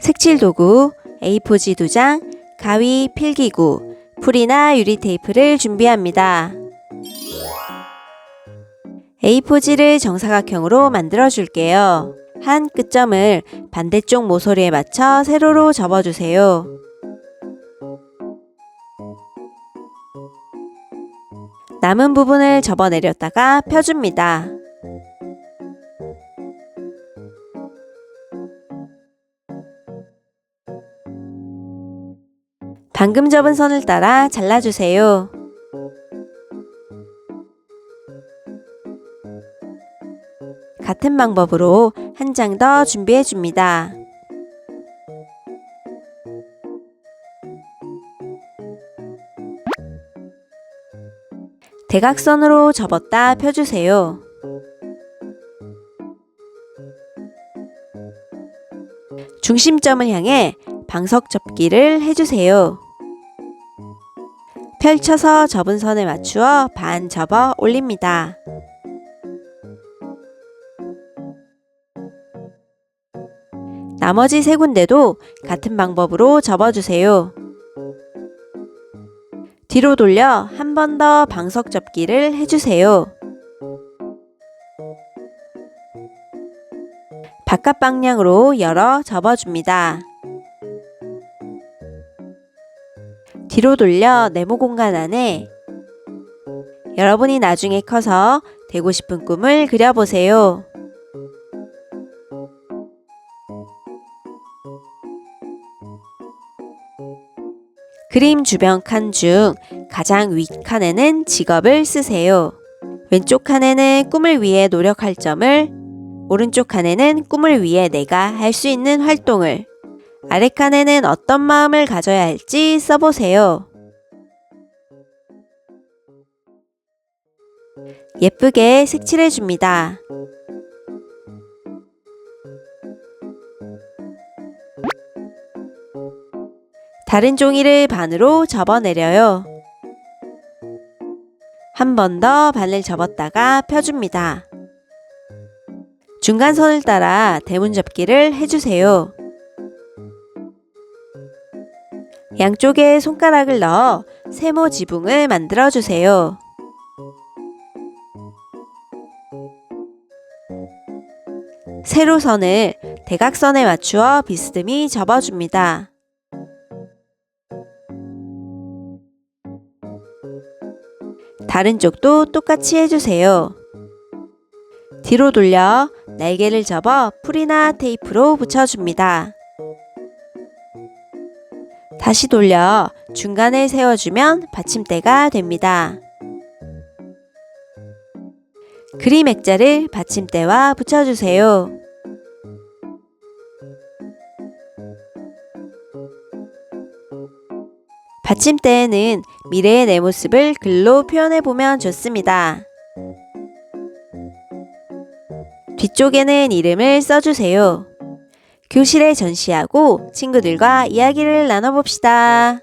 색칠 도구, A4지 2장, 가위, 필기구, 풀이나 유리 테이프를 준비합니다. A4지를 정사각형으로 만들어 줄게요. 한 끝점을 반대쪽 모서리에 맞춰 세로로 접어주세요. 남은 부분을 접어내렸다가 펴줍니다. 방금 접은 선을 따라 잘라주세요. 같은 방법으로 한 장 더 준비해 줍니다. 대각선으로 접었다 펴주세요. 중심점을 향해 방석 접기를 해주세요. 펼쳐서 접은 선에 맞추어 반 접어 올립니다. 나머지 세 군데도 같은 방법으로 접어주세요. 뒤로 돌려 한 번 더 방석 접기를 해주세요. 바깥 방향으로 열어 접어줍니다. 뒤로 돌려 네모 공간 안에 여러분이 나중에 커서 되고 싶은 꿈을 그려보세요. 그림 주변 칸 중 가장 위 칸에는 직업을 쓰세요. 왼쪽 칸에는 꿈을 위해 노력할 점을, 오른쪽 칸에는 꿈을 위해 내가 할 수 있는 활동을, 아래 칸에는 어떤 마음을 가져야 할지 써보세요. 예쁘게 색칠해 줍니다. 다른 종이를 반으로 접어내려요. 한 번 더 반을 접었다가 펴줍니다. 중간선을 따라 대문 접기를 해주세요. 양쪽에 손가락을 넣어 세모 지붕을 만들어 주세요. 세로선을 대각선에 맞추어 비스듬히 접어줍니다. 다른 쪽도 똑같이 해주세요. 뒤로 돌려 날개를 접어 풀이나 테이프로 붙여줍니다. 다시 돌려 중간에 세워주면 받침대가 됩니다. 그림 액자를 받침대와 붙여주세요. 받침대에는 미래의 내 모습을 글로 표현해보면 좋습니다. 뒤쪽에는 이름을 써주세요. 교실에 전시하고 친구들과 이야기를 나눠봅시다.